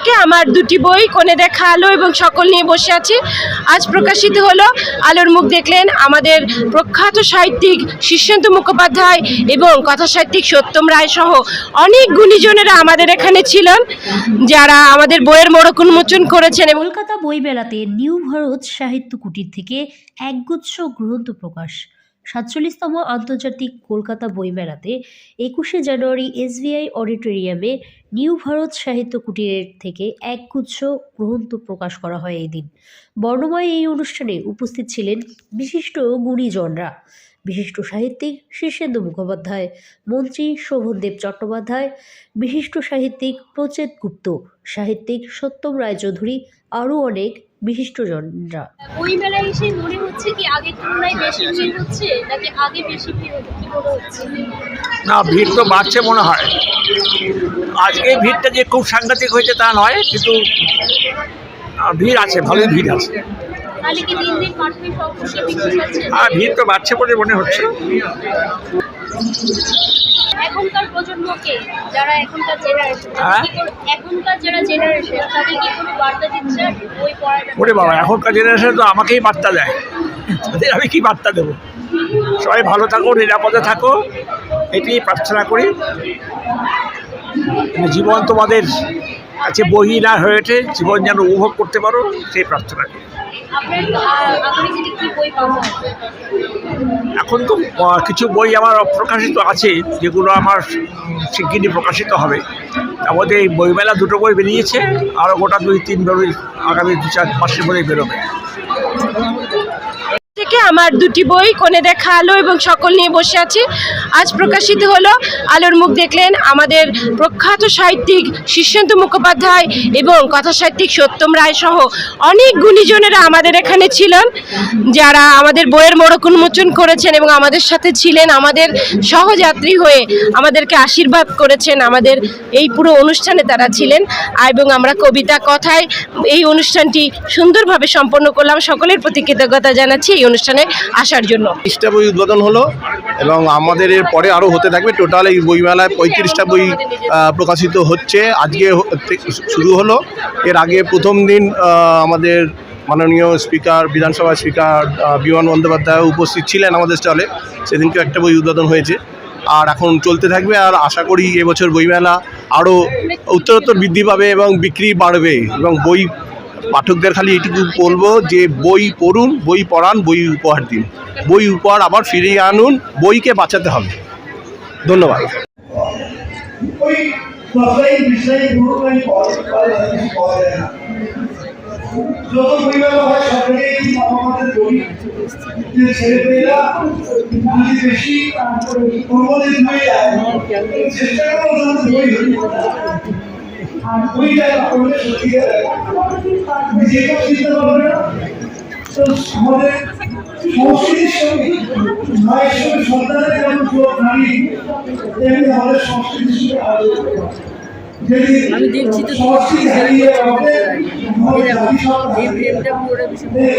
থেকে আমার দুটি বই কোণে দেখা আলো এবং সকল নিয়ে বসে আছি। আজ প্রকাশিত হলো আলোর মুখ দেখলেন আমাদের প্রখ্যাত সাহিত্যিক শীর্ষেন্দু মুখোপাধ্যায় এবং কথা সাহিত্যিক সত্যম রায় সহ অনেক গুণীজনেরা আমাদের এখানে ছিলেন, যারা আমাদের বইয়ের মোড়ক উন্মোচন করেছেন কলকাতা বইমেলাতে নিউ ভারত সাহিত্য কুটির থেকে একগুচ্ছ গ্রন্থ প্রকাশ। সাতচল্লিশতম আন্তর্জাতিক কলকাতা বইমেলাতে একুশে জানুয়ারি এসবিআই অডিটোরিয়ামে নিউ ভারত সাহিত্য কুটিরের থেকে একগুচ্ছ গ্রন্থ প্রকাশ করা হয় এই দিন। বর্ণময় এই অনুষ্ঠানে উপস্থিত ছিলেন বিশিষ্ট গুণীজনরা। বিশিষ্ট সাহিত্যিক শীর্ষেন্দু মুখোপাধ্যায়, মন্ত্রী শোভনদেব চট্টোপাধ্যায়, বিশিষ্ট সাহিত্যিক প্রচেত গুপ্ত, সাহিত্যিক সত্যম রায়চৌধুরী, আরও অনেক বিশিষ্টজনরা। বই মেলায় এসে মনে হচ্ছে কি আগের তুলনায় বেশি ভিড় হচ্ছে নাকি আগে বেশি ভিড় কি মনে হচ্ছে? না ভিড় তো বাড়ছে মনে হয়। আজকে ভিড়টা যে খুব সাংঘাতিক হয়েছে তা নয় কিন্তু ভিড় আছে ভালোই ভিড় আছে। আর ভিড় তো বাড়ছে বলে মনে হচ্ছে। এখনকার প্রজন্মকে যারা এখনকার জেনারেশন হ্যাঁ? এখনকার যারা জেনারেশন তাদের কি কোনো বার্তা দিচ্ছে? বই পড়াটা ওরে বাবা এখনকার জেনারেশন তো আমাকেই বার্তা দেয়। তাদের আমি কি বার্তা দেবো? সবাই ভালো থাকো নিরাপদে থাকো এটি প্রার্থনা করি। মানে জীবন তোমাদের কাছে বহিরা হয়ে ওঠে জীবন যেন উপভোগ করতে পারো সেই প্রার্থনা করি। এখন তো কিছু বই আমার প্রকাশিত আছে, যেগুলো আমার শিগগিরই প্রকাশিত হবে। আমাদের এই বইমেলা দুটো বই বেরিয়েছে আরও গোটা দুই তিন বই আগামী দু চার মাসের মধ্যেই বেরোবে। আমার দুটি বই, কোণে দেখা আলো এবং সকল নিয়ে বসে আছি। আজ প্রকাশিত হলো আলোর মুখ দেখলেন আমাদের প্রখ্যাত সাহিত্যিক শীর্ষেন্দু মুখোপাধ্যায় এবং কথা সাহিত্যিক সত্যম রায় সহ অনেক গুণীজনেরা আমাদের এখানে ছিলেন, যারা আমাদের বইয়ের মোড়ক উন্মোচন করেছেন এবং আমাদের সাথে ছিলেন, আমাদের সহযাত্রী হয়ে আমাদেরকে আশীর্বাদ করেছেন, আমাদের এই পুরো অনুষ্ঠানে তারা ছিলেন এবং আমরা কবিতা কথায় এই অনুষ্ঠানটি সুন্দরভাবে সম্পন্ন করলাম। সকলের প্রতি কৃতজ্ঞতা জানাচ্ছি। এই অনুষ্ঠানে আসার জন্য। তিরিশটা বই উদ্বোধন হলো এবং আমাদের এর পরে আরও হতে থাকবে। টোটাল এই বইমেলায় পঁয়ত্রিশটা বই প্রকাশিত হচ্ছে। আজকে শুরু হলো। এর আগে প্রথম দিন আমাদের মাননীয় স্পিকার বিধানসভা স্পিকার বিমান বন্দ্যোপাধ্যায় উপস্থিত ছিলেন আমাদের স্টলে। সেদিনকে একটা বই উদ্বোধন হয়েছে। আর এখন চলতে থাকবে। আর আশা করি এবছর বইমেলা আরও উত্তরোত্তর বৃদ্ধি পাবে এবং বিক্রি বাড়বে এবং বই পাঠকদের খালি এইটুকু বলব যে বই পড়ুন, বই পড়ান, বই উপহার দিন। বই উপহার আবার ফিরিয়ে আনুন, বইকে বাঁচাতে হবে। ধন্যবাদ। চেষ্টা বই বইটা করলে সত্যিকার যে কেউ চিন্তা করবে না তো আমাদের সংস্কৃতির সঙ্গে মায়ের সঙ্গে সন্তানের যেমন তেমনি আমাদের সংস্কৃতির সঙ্গে সংস্কৃতি হারিয়ে আমাদের। এই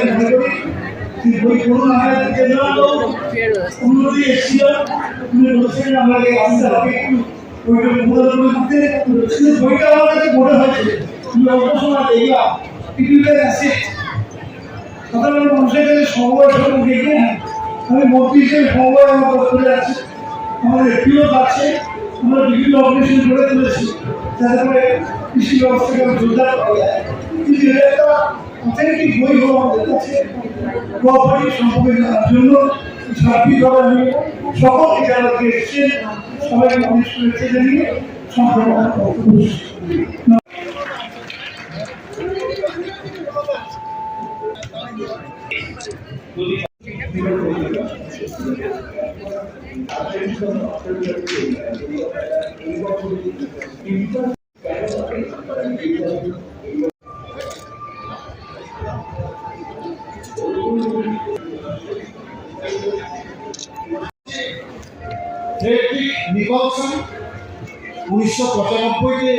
উন্নতি এসেছিল। বলছেন আমাকে আসতে হবে। একটু বইটা আমার কাছে মনে হয়েছে তুমি অল্প সময় দেখলাম পৃথিবীতে আছে সাধারণ মানুষের কাছে সময় সঙ্গে দেখে আমি মন্ত্রী হিসেবে সময় আমার আমরা বিভিন্ন অপারেশন করে তুলেছি যাতে করে কৃষি ব্যবস্থাকে জোরদার করা যায়। আমাদের কাছে কোঅপারেটিভ সম্পর্কে জানার জন্য সার্বিকভাবে আমি সকল যারা এসেছেন সবাইকে অনেক শুভেচ্ছা জানিয়ে সম্পর্ক নিকলসন উনিশশো পঁচানব্বইতে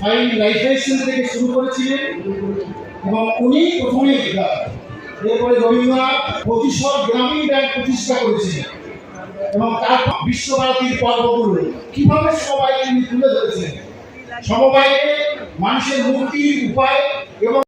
ফাইন লাইফেন্স থেকে শুরু করেছিলেন এবং উনি প্রথমে এরপরে রবীন্দ্রনাথ প্রতিশোধ গ্রামীণ ব্যাংক প্রতিষ্ঠা করেছিলেন এবং তারপর বিশ্বভারতীর পর্বগুলো কীভাবে সবাই তিনি তুলে ধরেছিলেন? সমবায়ে মানুষের মুক্তির উপায় এবং